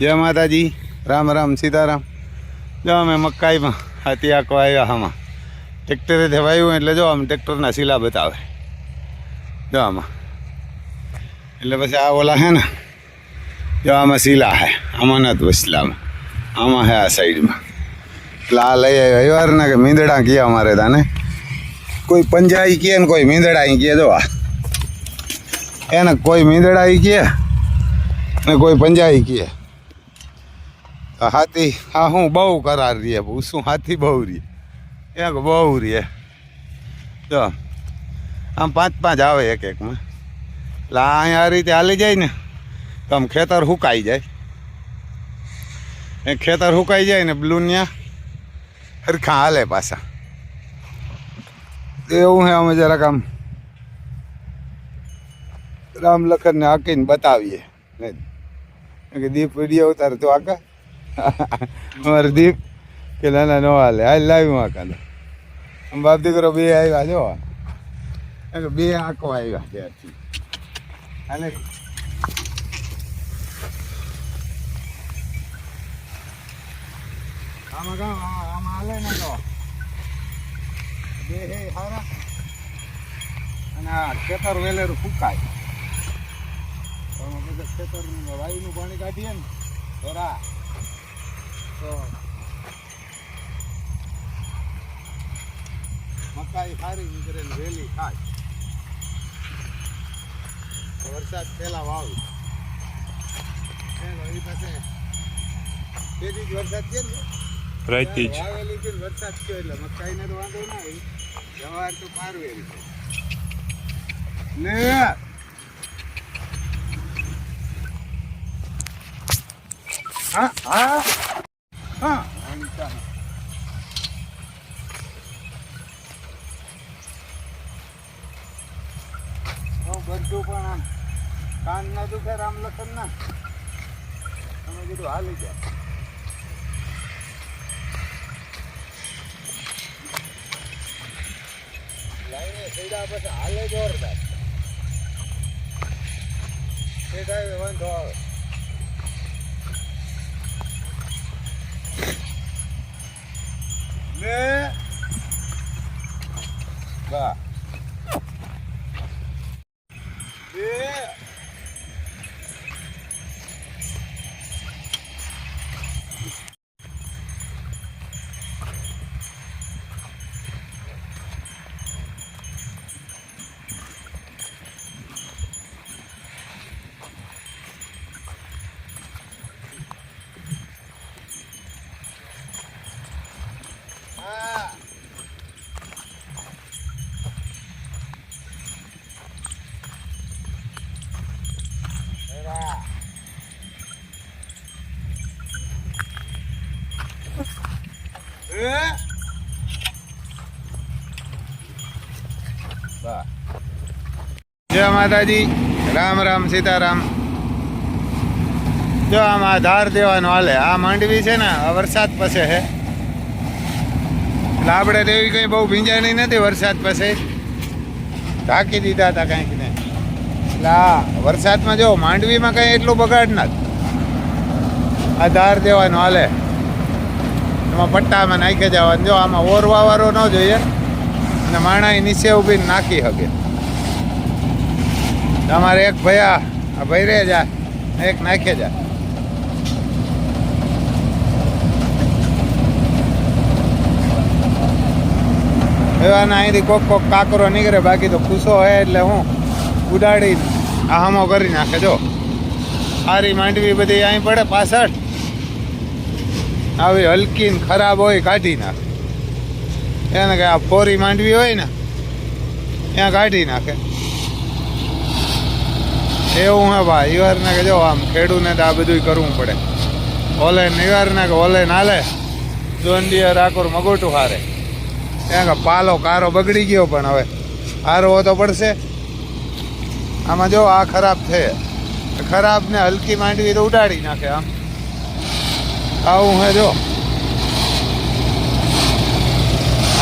જય માતાજી. રામ રામ, સીતારામ. જો અમે મકાઈમાં હાથી આખો આવ્યા આમાં. ટ્રેક્ટરે ધવાયું એટલે જો આમ ટ્રેક્ટરના શીલા બતાવે. જો આમાં. એટલે પછી આ ઓલા હે ને, જો આમાં શીલા હે આમાં નથી વસલામાં. આમાં હે આ સાઈડમાં. એટલે આ લઈ આવ્યો. ને કે મીંદડા કહે અમારે તાને કોઈ પંજાઈ કહે ને કોઈ મીંદડા કહે જો આ. એને કોઈ મીંદડા કહે ને કોઈ પંજાઈ કહે હાથી હા હું બહુ કરાર રે શું હાથી બહુ રે એક બહુ રે જો, આમ પાંચ પાંચ આવે એક એકમાં એટલે અહીંયા આ રીતે હાલી જાય ને, તો આમ ખેતર હુકાઈ જાય. એ ખેતર હુકાઈ જાય ને બ્લુનિયા હરખા હાલે પાછા. એવું હે અમે જરાક આમ રામ લખનને હાકીને બતાવીએ. ને કે દીપ વીડિયો ઉતારે તો આકા અમારે કે ના ના નો હાલે. હાલ લાવ્યું આ આમ બાપ દીકરો બે આવ્યા જો. બે આંકો આવ્યા ત્યારથી હાલે. આમાં કામ આમાં હાલે ને તો. બે હે, હારા. અને આ ખેતર વેલેરું ફૂકાય. ખેતરનું વાયુનું પાણી કાઢીએ ને. જરા તો મકાઈ સારી નીકળે ને વહેલી થાય વરસાદ પહેલા વાવી એ પાસે તેથી જ. વરસાદ છે ને રાતી વાવેલી છે વરસાદ થયો એટલે મકાઈને તો વાંધો ના હોય જવાર તો પારવેલી છે ને હા હા. હા. બધું પણ આમ કાન ના દુખે રામ લખન ના. તમે કીધું હાલી જાય લાઈને પછી હાલે જોરદાર. થાય વાંધો આવે ને બા બે હા Era. જય માતાજી. રામ રામ સીતારામ. જો આમાં ધાર દેવાનો હાલે. આ માંડવી છે ને, આ વરસાદ પછી છે એટલે આપણે એવી કંઈ બહુ ભીંજાણી નથી વરસાદ પછી. ઢાંકી દીધા હતા કાંઈક ને. એટલે આ વરસાદમાં જો માંડવીમાં કંઈ એટલું બગાડ ના આ ધાર દેવાનો હાલે. એમાં પટ્ટામાં નાખી જવાનું જો આમાં ઓરવા વાળો ન જોઈએ અને માણા નીચે ઊભીને નાખી શકે. તમારે એક ભયા, આ ભૈરે જા એક નાખે જા એવાના અહીંથી કોક કોક કાકરો નીકળે, બાકી તો ખુશો હોય એટલે હું ઉડાડી આહામો કરી નાખે. જો સારી માંડવી બધી અહીં પડે પાછળ. આવી હલકી ને ખરાબ હોય કાઢી નાખે. એને કે આ ફોરી માંડવી હોય ને, ત્યાં કાઢી નાખે. એવું હે ભાઈ, ઈવારને કે જો આમ ખેડૂને તો આ બધું કરવું પડે. ઓલે ઈવારને કે ઓલે નાલે જોંડિયા રાકોર, મગોટું હારે. ત્યાં કે પાલો કારો બગડી ગયો પણ હવે, હારવો તો પડશે. આમાં જો આ ખરાબ છે. ખરાબ ને હલકી માંડવી તો ઉડાડી નાખે આમ. આવું હે જો.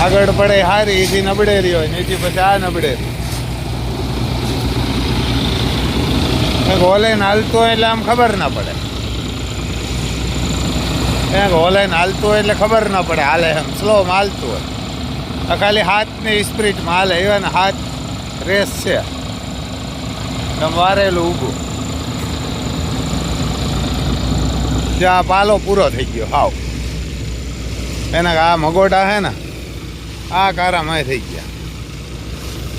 આગળ પડે હારી એથી નબળેરી હોય ને એથી પછી આ નબળેરી કંઈક ઓલે ને હાલતું હોય એટલે આમ ખબર ના પડે. ક્યાંક ઓલાઈન હાલતું હોય એટલે ખબર ના પડે હાલે એમ. સ્લોમાં હાલતું હોય. આ ખાલી હાથની સ્પીડમાં હાલે. ને હાથ રેસ છે. તમે વારેલું ઊભું. ત્યાં પાલો પૂરો થઈ ગયો, હાવ. એના આ મગોટા છે ને, આ કારામાં થઈ ગયા.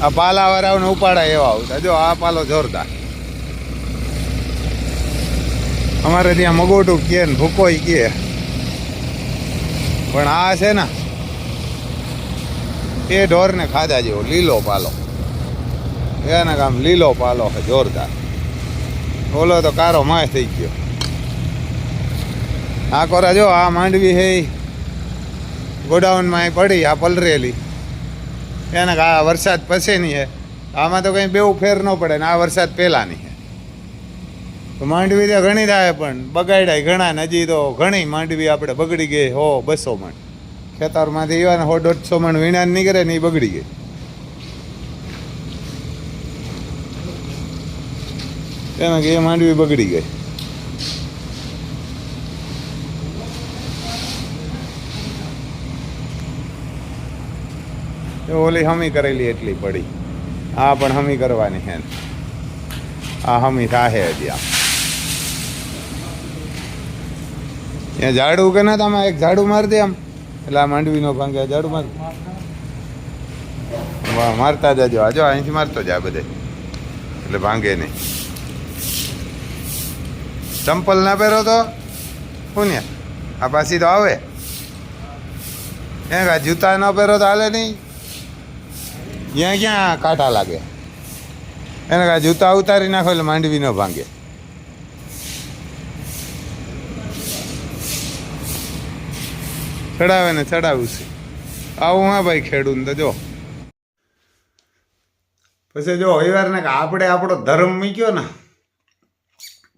આ પાલાવાળાઓને ઉપાડા એવા આવતા. જો આ પાલો જોરદાર. અમારે ત્યાં મગોટું કે ને ભૂકોય કે. પણ આ છે ને, એ ઢોરને ખાધા જેવો લીલો પાલો. એના કામ લીલો પાલો છે, જોરદાર. ઓલો તો કારો માય થઈ ગયો. આ કોરા જો, આ માંડવી હે ગોડાઉનમાં પડી, આ પલરેલી. એને આ વરસાદ પછીની હે. આમાં તો કંઈ બેવું ફેર ન પડે ને આ વરસાદ પહેલાંની હે. તો માંડવી તો ઘણી થાય પણ બગાડ્યા ઘણા ને હજી તો ઘણી માંડવી આપણે બગડી ગઈ હો બસો મણ. ખેતરમાંથી એવા ને હો દોઢસો મણ વીણા નીકળે ને એ બગડી ગઈ. એના કે એ માંડવી બગડી ગઈ. એ ઓલી હમી કરેલી એટલી પડી. આ પણ હમી કરવાની છે આ હમી થાહે હજી આ ત્યાં ઝાડુ કે ના તમે એક ઝાડુ મારી દે આમ. એટલે આ માંડવીનો ભાંગે ઝાડુ માર વાહ, મારતા જજો. આજો અહીંથી મારતો જા બધે. એટલે ભાંગે નહીં. ચંપલ ના પહેરો તો? શું આ પાછી તો આવે. ક્યાં જૂતા ન પહેરો તો હાલે નહીં. ત્યાં ક્યાં કાંટા લાગે? એને કાંઈ જૂતા ઉતારી નાખો એટલે માંડવી ન ભાંગે. ચડાવે ને ચડાવું છે. આવું હા ભાઈ ખેડૂત તો જો. પછી જો રવિવાર ને આપણે આપણો ધર્મ મૂક્યો ને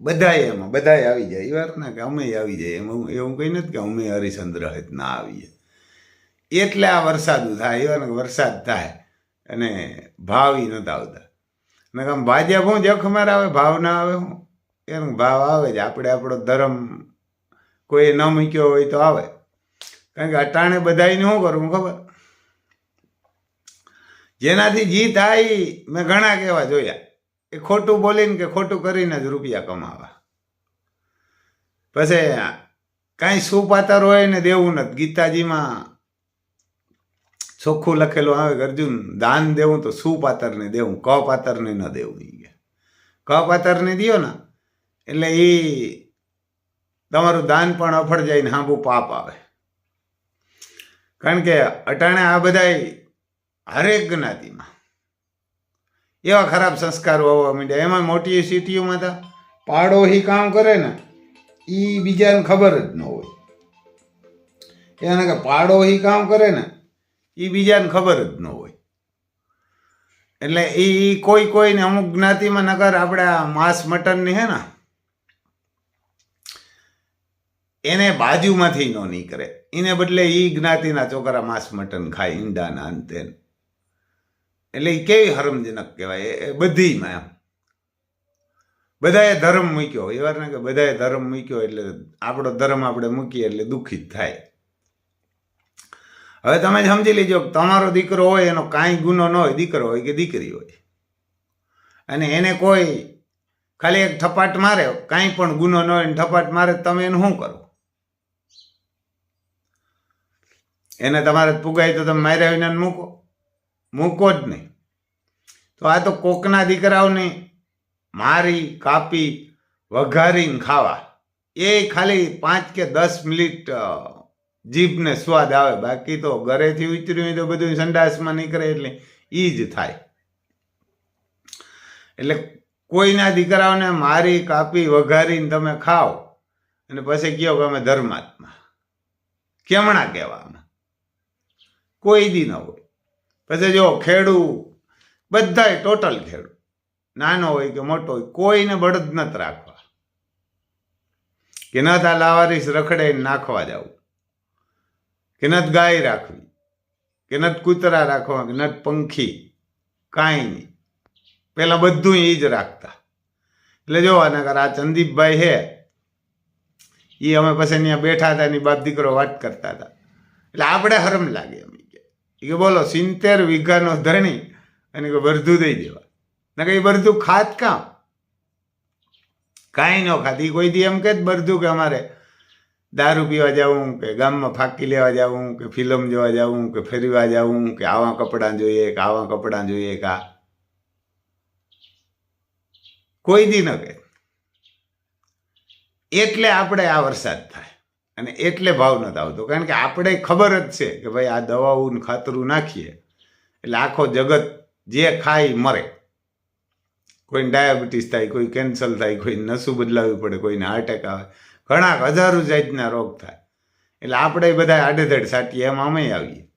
બધાએ એમાં, બધાય આવી જાય. એ વાર ને કે અમે આવી જાય એમાં, એવું કંઈ નથી કે અમે હરિચંદ્ર હિત ના આવીએ. એટલે આ વરસાદ થાય એવા વરસાદ થાય. અને ભાવ ઈ નથી આવતા અને આમ ભાજપ હું જખ મારે આવે, ભાવ ના આવે હું? એનો ભાવ આવે જ. આપણે આપણો ધર્મ કોઈ ન મૂક્યો હોય તો આવે. કારણ કે અટાણે બધાને શું કરવું ખબર? જેનાથી જીત આવી મેં ઘણા કહેવા જોયા. એ ખોટું બોલીને કે ખોટું કરીને જ રૂપિયા કમાવા. પછી કાંઈ સુપાતર હોય ને દેવું નથી. ગીતાજીમાં ચોખ્ખું લખેલું આવે અર્જુન, દાન દેવું તો શું સુપાતરને દેવું? ક પાતરને ન દેવું એ ક. પાતરને દ્યો ને, એટલે એ તમારું દાન પણ અફળ જાય ને હાંભું પાપ આવે. કારણ કે અટાણે આ બધાય હરેક જ્ઞાતિમાં. એવા ખરાબ સંસ્કારો આવવા માંડ્યા. એમાં મોટી સિટીઓમાં તો પાડોશી કામ કરે ને એ બીજાને ખબર જ ન હોય. એને કે પાડોશી કામ કરે ને એ બીજાને ખબર જ ન હોય. એટલે એ કોઈ કોઈને અમુક જ્ઞાતિમાં નગર આપણે આ માંસ મટનની હે ને, એને બાજુમાંથી ન નીકળે. એને બદલે એ જ્ઞાતિના છોકરા માંસ મટન ખાય, ઈંડાના અંતે. એટલે એ કેવી હરમજનક કહેવાય? એ બધીમાં એમ. બધાએ ધર્મ મૂક્યો. એ વાર ને કે બધાએ ધર્મ મૂક્યો એટલે આપણો ધર્મ આપણે મૂકીએ એટલે દુઃખિત થાય. હવે તમે સમજી લેજો તમારો દીકરો હોય, એનો કાંઈ ગુનો ન હોય, દીકરો હોય કે દીકરી હોય. અને એને કોઈ ખાલી એક થપાટ મારે, કાંઈ પણ ગુનો ન હોય થપાટ મારે તમે એનું શું કરો? એને તમારે પુગાય તો તમે માર્યા વિના મૂકો. મૂકો જ નહીં. તો આ તો કોકના દીકરાઓને મારી, કાપી, વઘારીને ખાવા. એ ખાલી પાંચ કે દસ મિનિટ જીભને સ્વાદ આવે, બાકી તો ઘરેથી ઉતર્યું હોય તો બધું સંડાસમાં નીકળે એટલે એ જ થાય. એટલે કોઈના દીકરાઓને મારી કાપી વઘારીને તમે ખાઓ અને પછી કહો કે અમે ધર્માત્મા. કેમણા કહેવામાં કોઈ દી ન હોય. પછી જો ખેડૂ, બધાય ટોટલ ખેડૂ. નાનો હોય કે મોટો હોય, કોઈને બળદ નથી રાખવા. કે ન તા લાવારીસ રખડે નાખવા જવું. કે નત ગાય રાખવી, કે નત કૂતરા રાખવા, કે નત પંખી, કાંઈ નહીં. પેલા બધું એ જ રાખતા. એટલે જોવા નગર આ ચંદીપભાઈ હે એ અમે પછી અહીંયા બેઠા હતા એની બાપ દીકરો વાત કરતા હતા. એટલે આપણે હરમ લાગે એમ કે. બોલો, સિત્તેર વીઘાનો ધરણી અને કે બરધું દઈ દેવા. ને કે એ બરધું ખાત કામ? કાંઈ ન ખાત. એ કોઈ દી એમ કે બરધું કે અમારે દારૂ પીવા જવું કે ગામમાં ફાંકી લેવા જવું કે ફિલ્મ જોવા જવું કે ફેરવા જવું કે આવા કપડાં જોઈએ કે આવા કપડાં જોઈએ કે કોઈ દી ન કહે. એટલે આપણે આ વરસાદ થાય અને એટલે ભાવ નથી આવતો. કારણ કે આપણે ખબર જ છે કે ભાઈ આ દવાઓ ખાતરું નાખીએ. એટલે આખો જગત જે ખાય મરે. કોઈને ડાયાબિટીસ થાય, કોઈ કેન્સર થાય કોઈ નસું બદલાવવી પડે, કોઈને હાર્ટ એટેક આવે. ઘણા હજારો જાતના રોગ થાય. એટલે આપણે બધા આડેધડ સાટીએ એમ અમે આવીએ.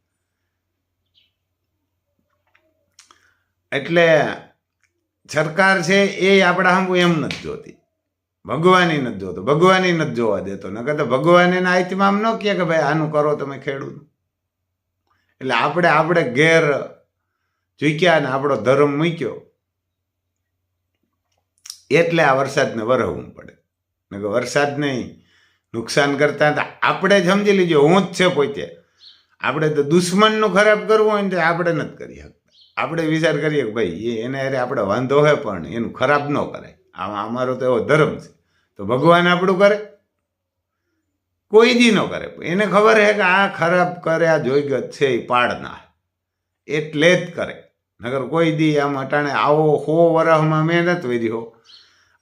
એટલે સરકાર છે એ આપણા હમ એમ નથી જોતી. ભગવાનઈ નથી જોતો. ભગવાને નથી જોવા દેતો. નકર તો ભગવાન એના આત્મા આમ ન કહે કે ભાઈ આનું કરો તમે ખેડૂત. એટલે આપણે આપણે ઘેર ચૂક્યા ને આપણો ધર્મ મૂક્યો. એટલે આ વરસાદને વરહવું પડે. નકર વરસાદ નહીં, નુકસાન કરતા હતા. આપણે જ સમજી લીજો, હું જ છે પોતે. આપણે તો દુશ્મનનું ખરાબ કરવું હોય ને તો આપણે નથી કરી શકતા. આપણે વિચાર કરીએ કે ભાઈ, એ એને અરે આપણે વાંધો હોય પણ એનું ખરાબ ન કરાય. આમાં અમારો તો એવો ધર્મ છે. તો ભગવાન આપણું કરે? કોઈ દી ન કરે. એને ખબર છે કે આ ખરાબ કરે, આ જોઈગત છે, એ પાડના એટલે જ કરે. નગર કોઈ દી આમ અટાણે આવો હો વરહમાં મહેનત વેરી હો.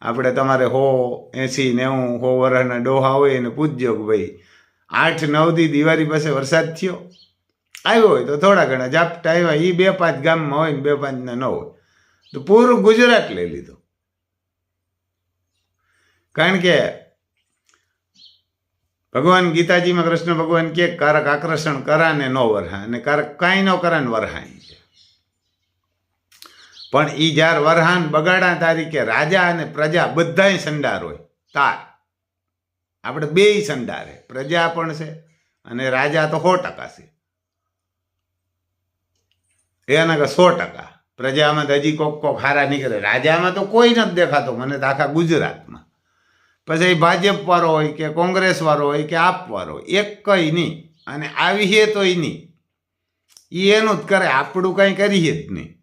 આપણે તમારે હો એંસી નેવું, હો વરસના ડોહા હોય એને પૂછજો કે ભાઈ, આઠ નવથી દિવાળી પાસે વરસાદ થયો? આવ્યો હોય તો થોડા ઘણા ઝાપટા આવ્યા. એ બે પાંચ ગામમાં હોય ને બે પાંચના ન હોય. તો પૂરું ગુજરાત લઈ લીધું. કારણ કે ભગવાન ગીતાજીમાં કૃષ્ણ ભગવાન કે કારક આકર્ષણ કરા ને વરહા અને કારક કાંઈ ન કરા ને વરહાય. છે પણ એ જ્યારે વરહાન બગાડા તારીખે રાજા અને પ્રજા બધાય સંડાર હોય. તાર. આપણે બેય સંડારે. પ્રજા પણ છે અને રાજા તો સો ટકા છે. એના કે સો ટકા. પ્રજામાં તો હજી કોક કોક હારા નીકળે. રાજામાં તો કોઈ નથી દેખાતો. મને તો આખા ગુજરાતમાં. પછી ભાજપ વાળો હોય કે કોંગ્રેસ વાળો હોય કે આપ વાળો એક કઈ નહીં. અને આવી હે તો નહીં. એ એનું જ કરે. આપણું કંઈ કરીએ જ નહીં.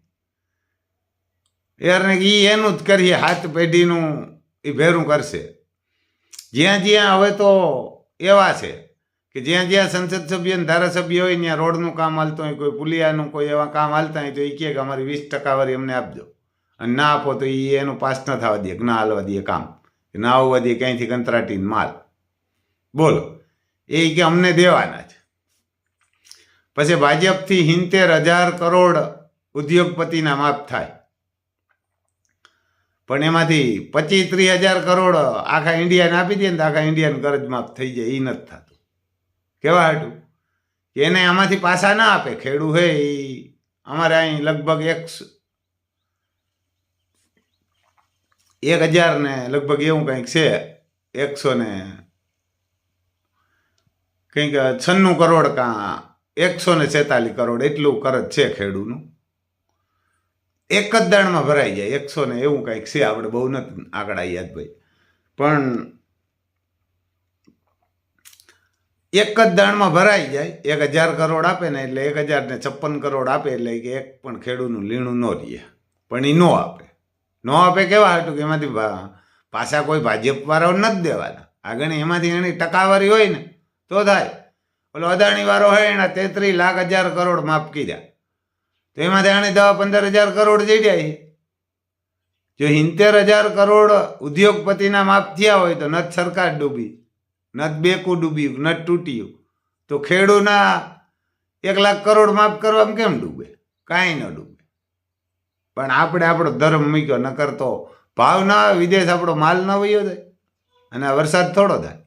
યાર એ એનું જ કરીએ, હાથ પેઢીનું એ ભેરું કરશે. જ્યાં જ્યાં હવે તો એવા છે કે જ્યાં જ્યાં સંસદ સભ્ય અને ધારાસભ્ય હોય ત્યાં રોડનું કામ હાલતું હોય, કોઈ પુલિયાનું, કોઈ એવા કામ હાલતા હોય તો એ કહે કે અમારી વીસ ટકાવારી અમને આપજો. અને ના આપો તો એ એનું પાસ ન થવા દે ના હાલવા દે કામ. ના આવવા દે, ક્યાંયથી કંતરાટીને માલ. બોલો. એ કે અમને દેવાના છે. પછી ભાજપથી હિંતેર હજાર કરોડ ઉદ્યોગપતિના માફ થાય. પણ એમાંથી પચીસ ત્રીસ હજાર કરોડ આખા ઇન્ડિયાને આપી દે ને તો આખા ઇન્ડિયાનું કરજ માફ થઈ જાય એ નથી થતું. કેવા હાટું? એને આમાંથી પાછા ના આપે, ખેડૂ હે એ અમારે અહીં લગભગ એકસો એક હજાર ને લગભગ એવું કંઈક છે, એકસો ને કંઈક છન્નું કરોડ કાં એકસો ને છેતાલીસ કરોડ, એટલું કરજ છે ખેડૂનું. એક જ દાણમાં ભરાઈ જાય. એકસો ને એવું કંઈક છે આપણે બહુ નથી આંકડા યાદ ભાઈ. પણ એક જ દાણમાં ભરાઈ જાય. એક હજાર કરોડ આપે ને એટલે એક હજાર ને છપ્પન કરોડ આપે એટલે કે એક પણ ખેડૂતનું લીણું ન રહે. પણ એ ન આપે. ન આપે કેવા હતું કે એમાંથી પાછા કોઈ ભાજપવાળાઓ નથી દેવાના. આગળ એમાંથી એની ટકાવારી હોય ને, તો થાય. ઓલો અદાણીવાળો હોય એના તેત્રીસ લાખ હજાર કરોડ માફ કર્યા. તો એમાંથી આણે દવા પંદર હજાર કરોડ જઈ જાય જો સિત્તેર હજાર કરોડ ઉદ્યોગપતિના માપ થયા હોય તો ન સરકાર ડૂબી ન બેકું ડૂબ્યું ન તૂટ્યું. તો ખેડૂના એક લાખ કરોડ માફ કરવામાં કેમ ડૂબે? કાંઈ ન ડૂબે. પણ આપણે આપણો ધર્મ મૂક્યો ન કરતો ભાવ ના આવે, વિદેશ આપણો માલ ન વયો જાય. અને વરસાદ થોડો થાય.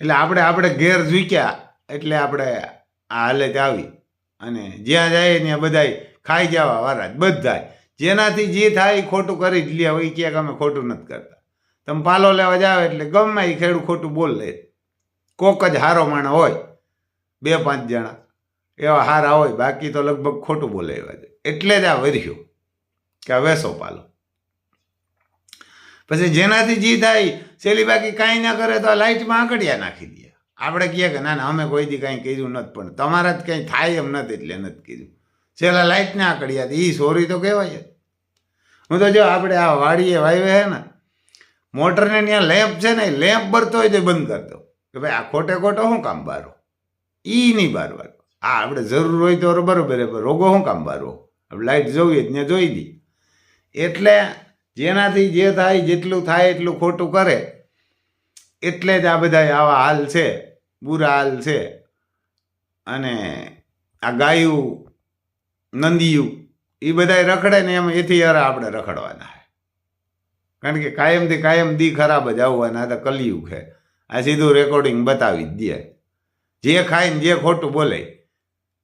એટલે આપણે આપણે ઘેર ઝૂક્યા, એટલે આપણે આ હાલત આવી. અને જ્યાં જાય ત્યાં બધાય ખાઈ જવા વાળા બધા જેનાથી જે થાય એ ખોટું કરી જ લે હવે ક્યાંક અમે ખોટું નથી કરતા. તમે પાલો લેવા જાવ એટલે ગમે એ ખેડૂત ખોટું બોલ. લે કોક જ હારો માણસ હોય, બે પાંચ જણા. એવા હારા હોય, બાકી તો લગભગ ખોટું બોલે એવા છે એટલે જ આ વર્યું કે આ વેસો પાલો. પછી જેનાથી જી થાય, સેલી બાકી કાંઈ ના કરે તો આ લાઇટમાં આંકડિયા નાખી દે. આપણે કહીએ કે, ના ના, અમે કોઈ દી કાંઈ કીધું નથી, પણ તમારા જ કંઈ થાય એમ નથી એટલે નથી કીધું. છેલ્લા લાઇટને આંકડિયા એ સોરી તો કહેવાય જ. હું તો જો આપણે આ વાડીએ વાવે છે ને, મોટરને ત્યાં લેમ્પ છે ને લેમ્પ ભરતો હોય તો બંધ કરતો કે ભાઈ, આ ખોટે ખોટો શું કામ બારો? ઈ નહીં બારવાનું આ આપણે જરૂર હોય તો બરોબર રોગો શું કામ બારવો આપણે લાઇટ જોઈએ જ ને જોઈ દી. એટલે જેનાથી જે થાય, જેટલું થાય એટલું ખોટું કરે. એટલે જ આ બધા આવા હાલ છે, બુરા હાલ છે. અને આ ગાયું, નંદિયું એ બધા રખડે ને એમ એથી યાર આપણે રખડવાના છે કારણ કે કાયમથી કાયમ દી ખરાબ જ આવવાના તો કલિયુગ છે આ સીધું રેકોર્ડિંગ બતાવી જ દે. જે ખાય ને જે ખોટું બોલે.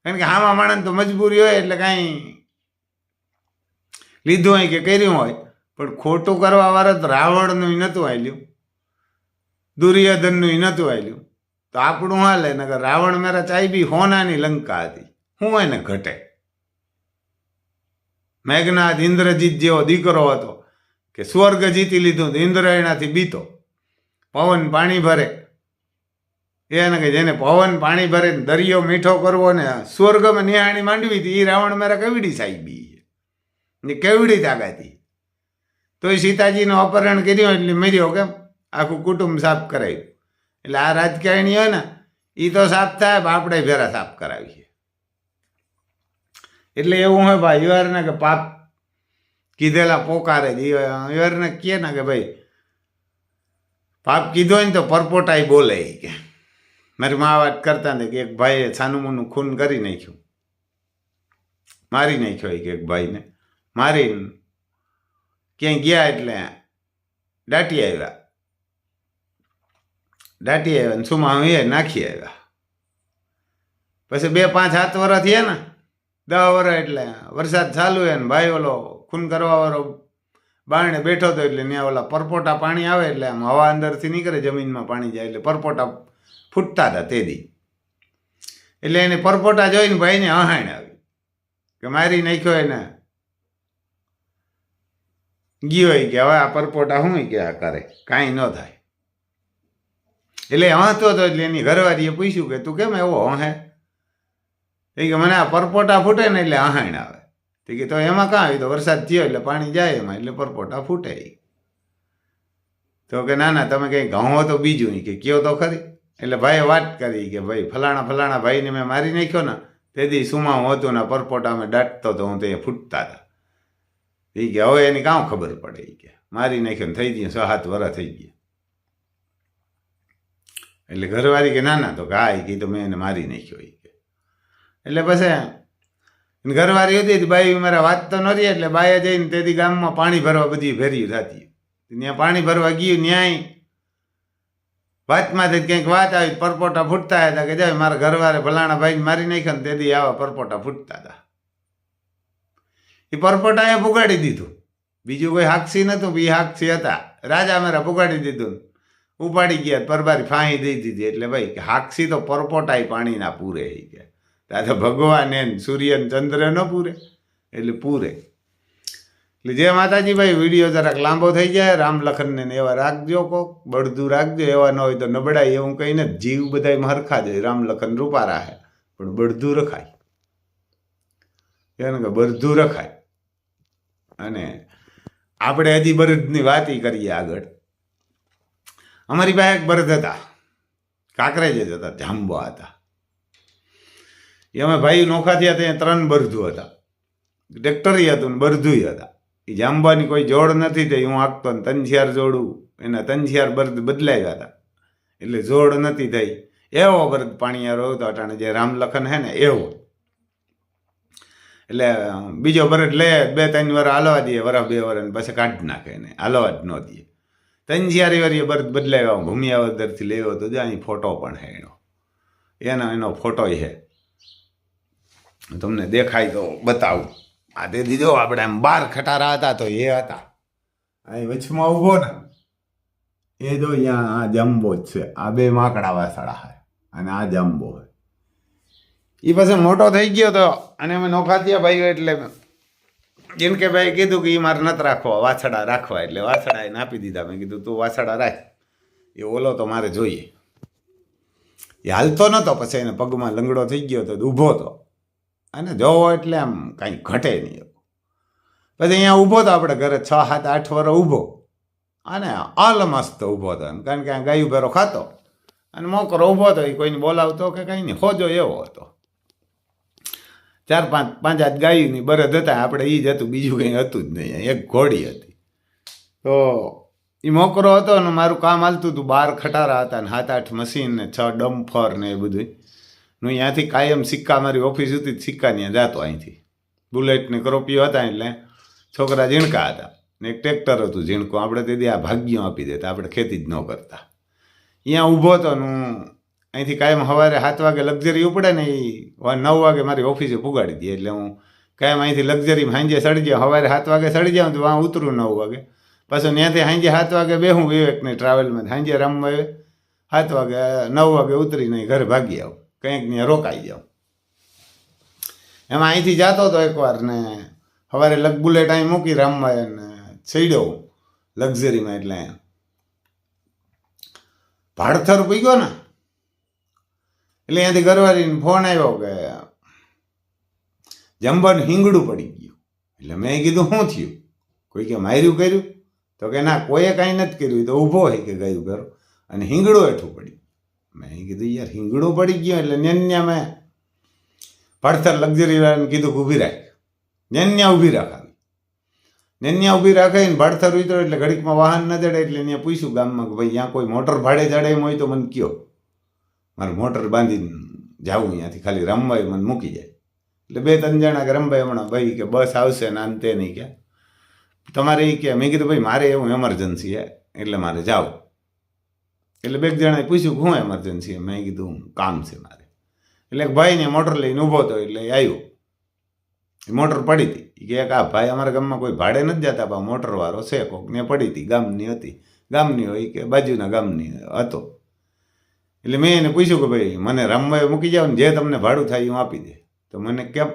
કારણ કે આમાં માણસ તો મજબૂરી હોય એટલે કાંઈ લીધું હોય કે કર્યું હોય. પણ ખોટું કરવા વાળા તો રાવણનું નહોતું આલ્યું દુર્યોધનનું નહોતું આવ્યું તો આપણું હાલે? નગર રાવણ મેરા ચાઈ હોનાની લંકા હતી. હું એને ઘટે. મેઘનાથ ઇન્દ્રજીત જેવો દીકરો હતો કે સ્વર્ગ જીતી લીધું ઇન્દ્ર એનાથી બીતો. પવન પાણી ભરે. એને કે જેને પવન પાણી ભરે દરિયો મીઠો કરવો ને સ્વર્ગમાં નિહાણી માંડવી હતી એ રાવણ મારા કેવડી સાહેબી ને કેવડી તાકાતી તો એ સીતાજીનું અપહરણ કર્યું એટલે મર્યો કેમ? આખું કુટુંબ સાફ કરાવ્યું એટલે આ રાજકારણી હોય ને એ તો સાફ થાય આપણે ભેરા સાફ કરાવીએ. એટલે એવું હોય ભાઈ યુવારને કે પાપ કીધેલા પોકારે જ. યુવારને કહે ને કે ભાઈ, પાપ કીધો ને તો પરપોટાઈ બોલે કે. મારી મા વાત કરતા ને કે એક ભાઈએ છાનુમુનું ખૂન કરી નાખ્યું. મારી નાખ્યો કે એક ભાઈને. મારી ક્યાંય ગયા એટલે દાટી આવ્યા. દાટી આવ્યા ને સુમા એ નાખી આવ્યા. પછી બે પાંચ સાત વર્ષ થયા ને દસ વર્ષ એટલે વરસાદ ચાલુ હોય ને ભાઈ ઓલો ખૂન કરવા વાળો બારણે બેઠો હતો એટલે ત્યાં ઓલા પરપોટા પાણી આવે એટલે આમ હવા અંદરથી નીકળે, જમીનમાં પાણી જાય એટલે પરપોટા ફૂટતા હતા તે દી. એટલે એને પરપોટા જોઈને ભાઈને અહાણ આવી કે મારી નાખ્યો એને. ગયો કે હવે આ પરપોટા શું કે આ કરે? કાંઈ ન થાય. એટલે હસતો હતો એટલે એની ઘરવાળીએ પૂછ્યું કે, તું કેમ એવો હે? એ કે, મને આ પરપોટા ફૂટે ને એટલે હહાણ આવે. તે કે, તો એમાં કાં આવ્યું? તો વરસાદ થયો એટલે પાણી જાય એમાં, એટલે પરપોટા ફૂટે તો કે, ના ના, તમે કંઈ ઘઉં તો બીજું કે, કયો તો ખરી? એટલે ભાઈએ વાત કરી કે, ભાઈ, ફલાણા ફલાણા ભાઈને મેં મારી નાખ્યો ને તેથી સુમા હું હતું ને, પરપોટા મેં દાટતો તો હું તે ફૂટતા હતા. એ કે, હવે એની કાં ખબર પડે એ કે, મારી નાખ્યો ને, થઈ ગયું સો સાત વરા થઈ ગયા. એટલે ઘરવાળી કે, ના ના, તો કે તો મેં એને મારી નાખ્યો એ કે. એટલે પછી ઘરવાળી હતી બાઈ મારા વાત તો નહોતી એટલે બાઈએ જઈને તેથી ગામમાં પાણી ભરવા બધી ભેરી થતી. ત્યાં પાણી ભરવા ગયું ન્યાય. વાતમાંથી કંઈક વાત આવી, પરપોટા ફૂટતા હતા કે જાય મારા ઘરવાળે ભલાણા ભાઈને મારી નાખ્યો ને તેથી આવા પરપોટા ફૂટતા હતા. એ પરપોટા એ પુગાડી દીધું. બીજું કોઈ હાક્ષી નહોતું એ હાક્ષી હતા. રાજા મારા પુગાડી દીધું. ઉપાડી ગયા, પરબારી ફાંહી દઈ દીધી. એટલે ભાઈ, કે હાક્ષી તો પરપોટાય પાણીના પૂરે એ ગયા. તો ભગવાન એન સૂર્ય ને ચંદ્ર ન પૂરે, એટલે પૂરે. એટલે જે માતાજી ભાઈ, વીડિયો જરાક લાંબો થઈ જાય રામ લખનને એવા રાખજો કોક, બળદું રાખજો, એવા ન હોય તો નબળાય એવું કહીને જીવ બધા હરખા જાય રામ લખન રૂપારા હે પણ બળદું રખાય. એને કે બળદું રખાય. અને આપણે હજી બરદની વાત કરીએ આગળ. અમારી પાસે એક બળદ હતા. કાંકરેજ જ હતા જાંબવા હતા. એ અમે ભાઈ નોખા થયા ત્યાં ત્રણ બરધું હતા. ટ્રેક્ટરી હતું ને બરધુંય હતા. એ જાંબાની કોઈ જોડ નથી થઈ, હું આખતો ને તનશિયાર જોડું, એના તનશિયાર બરદ બદલાયા હતા. એટલે જોડ નથી થઈ. એવો બરદ પાણીયારો હતો અટાણે, જે રામલખન હે ને, એવો. એટલે બીજો બરદ લે બે ત્રણ વાર હાલવા દઈએ વરસ બે વર પછી કાઢી નાખે એને. હાલવા જ ન દઈએ તંજિયારી વારી બરદ બદલાવ્યા ભૂમિયાવદરથી લેવો તો જો અહીં ફોટો પણ હે એનો. એનો એનો ફોટો છે તમને દેખાય તો બતાવું. આ તે દીધો, આપણે આમ બાર ખટારા હતા તો એ હતા. અહીં વચમાં ઊભો ને. એ જો અહીંયા આ જમ્બો જ છે. આ બે માકડા વાસળા છે અને આ જમ્બો છે એ પછી મોટો થઈ ગયો તો અને અમે નોખા ભાઈ એટલે જેમ કે ભાઈ કીધું કે એ મારે નથી રાખવા વાછડા રાખવા એટલે વાછડા એને આપી દીધા. મેં કીધું, તું વાછડા રાખ. એ ઓલો તો મારે જોઈએ. એ હાલતો નહોતો પછી એને પગમાં લંગડો થઈ ગયો તો ઊભો તો. અને જોવો એટલે આમ કાંઈ ઘટે નહીં પછી અહીંયા ઊભો તો આપણે ઘરે છ, સાત, આઠ વર ઊભો. અને અલમસ્ત ઊભો હતો કારણ કે આ ગાયું ભેરો ખાતો. અને મોકરો ઊભો હતો એ કોઈને બોલાવતો કે કંઈ નહીં. હોજો એવો હતો. ચાર પાંચ પાંચ આજ ગાયુંની બરદ હતા, આપણે એ જ હતું, બીજું કંઈ હતું જ નહીં. એક ઘોડી હતી. તો એ મોકરો હતો ને મારું કામ હાલતું હતું, બાર ખટારા હતા ને સાત આઠ મશીન ને છ ડમ્ફર ને એ બધું હું અહીંયાથી કાયમ સિક્કા મારી ઓફિસ હતી, સિક્કા ત્યાં જાતો અહીંથી. બુલેટ ને ક્રોપીઓ હતા એટલે છોકરા ઝીણકા હતા. ને એક ટ્રેક્ટર હતું ઝીણકું. આપણે તેથી આ ભાગ્યો આપી દેતા, આપણે ખેતી જ ન કરતા. અહીંયા ઊભો હતો ને હું અહીંથી કાયમ સવારે સાત વાગે લક્ઝરી ઉપડે ને એ નવ વાગે મારી ઓફિસે પુગાડી દે એટલે હું કાયમ અહીંથી લક્ઝરી સાંજે સડી જાઉં. સવારે સાત વાગે સડી જાઉં તો વાં ઉતરું નવ વાગે. પાછું ત્યાંથી સાંજે સાત વાગે બેહું વિવેકને ટ્રાવેલમાં. સાંજે રમવા સાત વાગે, નવ વાગે ઉતરીને ઘરે ભાગી આવું. કંઈક ત્યાં રોકાઈ જાઉં. એમાં અહીંથી જતો હતો એકવાર ને સવારે લગ બુલેટ અહીં મૂકી રમવા ને છેડ્યો લક્ઝરીમાં એટલે. ભાડથર ગયો ને. એટલે અહીંયાથી ઘરવાળીને ફોન આવ્યો કે જમવાનું હિંગડું પડી ગયું. એટલે મેં કીધું, શું થયું? કોઈ કે, માર્યું કર્યું? તો કે, ના, કોઈએ કાંઈ નથી કર્યું. તો ઊભો હોય કે ગયું કરો અને હિંગડું હેઠું પડ્યું મેં કીધું, યાર, હિંગડું પડી ગયું એટલે નેન્યા મેં પડતર લક્ઝરી કીધું કે, ઊભી રાખ. નેન્યા ઊભી રાખાવી. નેન્યા ઊભી રાખાવીને ભાડતર ઉતરો એટલે ઘડીકમાં વાહન ન જડે એટલે ત્યાં પૂછ્યું ગામમાં કે, ભાઈ ત્યાં કોઈ મોટર ભાડે જડે એમ હોય તો મને કયો. મારે મોટર બાંધીને જાવું અહીંયાથી, ખાલી રમવાય મને મૂકી જાય. એટલે બે ત્રણ જણા કે રમભાઈ હમણાં, ભાઈ કે બસ આવશે ને અંતે નહીં કે. તમારે એ કે, મેં કીધું, ભાઈ, મારે એવું એમરજન્સી હે, એટલે મારે જાવું. એટલે બે જણાએ પૂછ્યું શું એમરજન્સી મેં કીધું કામ છે મારે. એટલે ભાઈને મોટર લઈને ઊભો હતો એટલે આવ્યો. મોટર પડી હતી. કે, એક આ ભાઈ અમારા ગામમાં કોઈ ભાડે નથી જતા, પણ મોટરવાળો છે કોક ને પડી હતી, ગામની હતી. ગામની હોય કે બાજુના ગામની હતો. એટલે મેં એને પૂછ્યું કે ભાઈ, મને રામભાઈ મૂકી જાવ ને, જે તમને ભાડું થાય હું આપી દે. તો મને કેમ?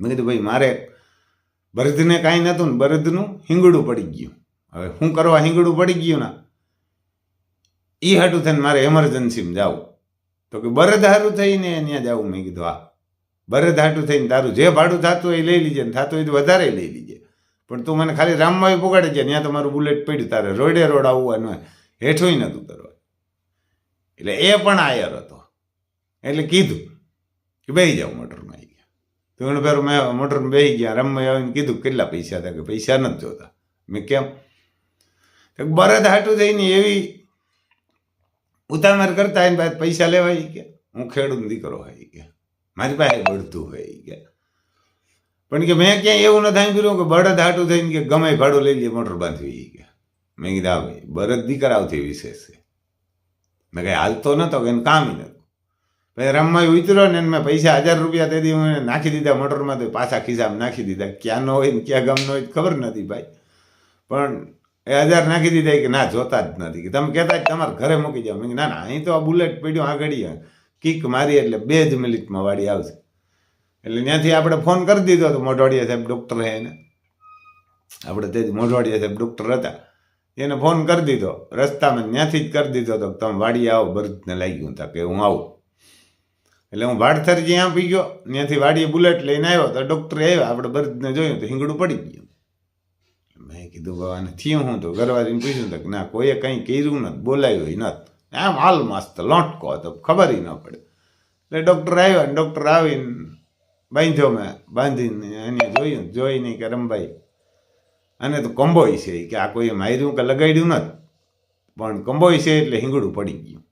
મેં કીધું, ભાઈ, મારે બરદને કાંઈ નહોતું ને બરદનું હિંગડું પડી ગયું. હવે શું કરવા હિંગડું પડી ગયું ને? એ હાટું થઈને મારે એમરજન્સીમાં જાવું. તો કે બરદ હારું થઈને ત્યાં જવું. મેં કીધું, હા. બરદ હાટું થઈને તારું જે ભાડું થતું એ લઈ લીજે ને, થતું હોય તો વધારે લઈ લીજે. પણ તું મને ખાલી રામભાઈ પુગાડી છે ત્યાં તમારું બુલેટ પડ્યું તારે. રોડે રોડ આવવાનું હેઠું નહોતું કરવા એટલે એ પણ આયર હતો. એટલે કીધું કે બેહી જાઓ મોટરમાં આવી ગયા. તો એને પહેલું મેં મોટરમાં બેસી ગયા, રમવા આવીને કીધું કેટલા પૈસા હતા કે પૈસા નથી જોતા. મેં કેમ? બરદ હાટું થઈને એવી ઉતામર કરતા એને પાસે પૈસા લેવાય ગયા. હું ખેડૂત દીકરો હોય ગયા. મારી પાસે બળતું હોય ગયા. પણ કે મેં ક્યાંય એવું ન થાય કર્યું કે બળદ હાટું થઈને કે ગમે ભાડું લઈ લઈએ મોટર બાંધવી ગયા. મેં કીધા ભાઈ બળદ દીકરાવથી વિશેષ છે. મેં કંઈ હાલતો નહોતો કે એને કામ નહોતું પછી રમવા ઉતર્યો ને એને મેં પૈસા હજાર રૂપિયા તેથી હું નાખી દીધા મોટરમાં, તો પાછા ખિસ્સામાં નાખી દીધા. ક્યાં ન હોય ને ક્યાં ગમનો હોય ખબર નથી ભાઈ. પણ એ હજાર નાખી દીધા કે ના, જોતા જ નથી. કે તમે કહેતા જ તમારે ઘરે મૂકી જાઓ. મેં ના ના, અહીં તો આ બુલેટ પડ્યું આગળ કિક મારી એટલે બે જ મિનિટમાં વાડી આવશે. એટલે ત્યાંથી આપણે ફોન કરી દીધો તો મોઢવાડિયા સાહેબ ડૉક્ટર હે એને આપણે તે જ મોઢવાડિયા સાહેબ ડૉક્ટર હતા. એને ફોન કરી દીધો. રસ્તામાં ત્યાંથી જ કરી દીધો તો તમે વાડી આવો બરદને લાગ્યું તા કે હું આવું. એટલે હું વાડથર જ્યાં પી ગયો. ત્યાંથી વાડીએ બુલેટ લઈને આવ્યો તો ડૉક્ટરે આવ્યા. આપણે બરદને જોયું તો હિંગડું પડી ગયું. મેં કીધું, ભગવાન, થયું હું તો? ઘરવાળીને પૂછ્યું તો ના, કોઈએ કંઈ કર્યું નથી બોલાયું નથી. આમ હાલ મસ્ત લોટકો હતો, ખબર ન પડે. એટલે ડૉક્ટર આવ્યા ને ડૉક્ટર આવીને બાંધ્યો મેં. બાંધીને એને જોયું જોઈને કે, રમભાઈ અને તો કંબોય છે કે આ કોઈએ માર્યું કે લગાડ્યું નથી. પણ કંબોય છે એટલે હિંગડું પડી ગયું.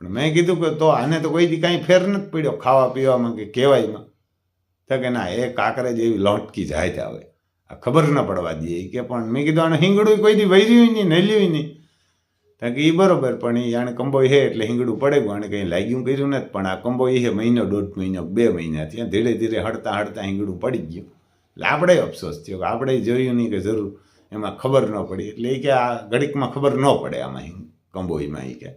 પણ મેં કીધું કે તો આને તો કોઈ કાંઈ ફેર નથી પડ્યો ખાવા પીવામાં કે કહેવાયમાં. તો કે ના એ કાંકરે જેવી લોટકી જાય જ આવે. આ ખબર ન પડવા દઈએ કે પણ મેં કીધું આને હિંગડું કોઈ દી વૈર્યું નહીં, નેલ્યું નહીં. તો કે એ બરોબર, પણ એ આને કંબોય છે એટલે હિંગડું પડે ગયું. આને કંઈ લાગ્યું કર્યું નથી, પણ આ કંબોય છે મહિનો દોઢ મહિનો બે મહિના ત્યાં ધીરે ધીરે હડતા હડતા હિંગડું પડી ગયું. એટલે આપણે અફસોસ થયો કે આપણે જોયું નહીં કે જરૂર એમાં ખબર ન પડી. એટલે એ કે આ ઘડીકમાં ખબર ન પડે આમાં કંબોઈમાં એ કે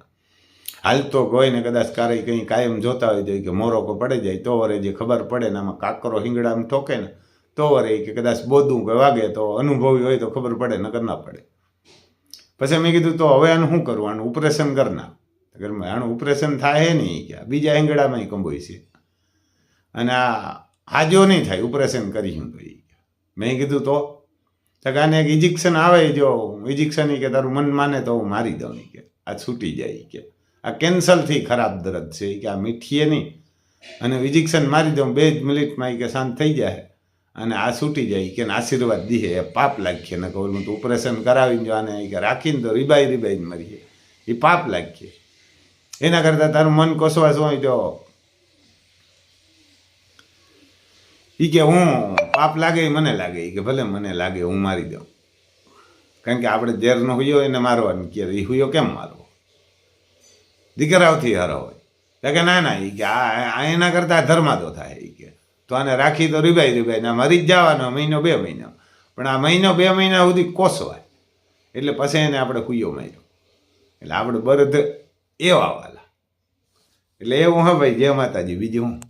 હાલ તો કોઈને કદાચ કારે કંઈ કાયમ જોતા હોય તો કે મોરોકો પડે જાય, તો વરે જે ખબર પડે ને આમાં કાકરો હિંગડામાં ઠોકે ને, તો વરે કે કદાચ બોધું કે વાગે તો અનુભવી હોય તો ખબર પડે, નકર ના પડે. પછી મેં કીધું તો હવે આનું શું કરવું? આનું ઓપરેશન કરના ઘરમાં આનું ઓપરેશન થાય નહીં કે બીજા હિંગડામાં કંબોઈ છે. અને આ હાજો નહીં થાય ઓપરેશન કરીશું તો એ. મેં કીધું તો તો એક ઇજેક્શન આવે જો, ઇજેક્શન કે તારું મન માને તો હું મારી દઉં કે, આ છૂટી જાય કે. આ કેન્સલથી ખરાબ દર્દ છે કે, આ મીઠીએ નહીં. અને ઇજેક્શન મારી દઉં, બે જ મિનિટમાં કે શાંત થઈ જાય. અને આ છૂટી જાય કે આશીર્વાદ દીહે, એ પાપ લાગીએ. ને કહું તો ઓપરેશન કરાવીને જો આને કે રાખીને તો રીબાઈ રીબાઈને મરીએ. એ પાપ લાગીએ. એના કરતાં તારું મન કોસવાસ હોય તો ઈ કે હું, પાપ લાગે એ મને લાગે. એ કે ભલે મને લાગે, હું મારી દઉં. કારણ કે આપણે ઝેરનો હુયો એને મારવાનું કે એ હુયો કેમ મારવો? દીકરાઓથી હરો હોય. કે ના ના એ કે આ એના કરતાં ધર્માદો થાય એ કે. તો આને રાખી તો રીબાઈ રીબાઈ, ના મરી જ જવાનો મહિનો, બે મહિનો. પણ આ મહિનો, બે મહિના સુધી કોસવાય. એટલે પછી એને આપણે હુયો માર્યો. એટલે આપણે બરદ એવા વાલા. એટલે એવું, હા ભાઈ, જય માતાજી. બીજું હું?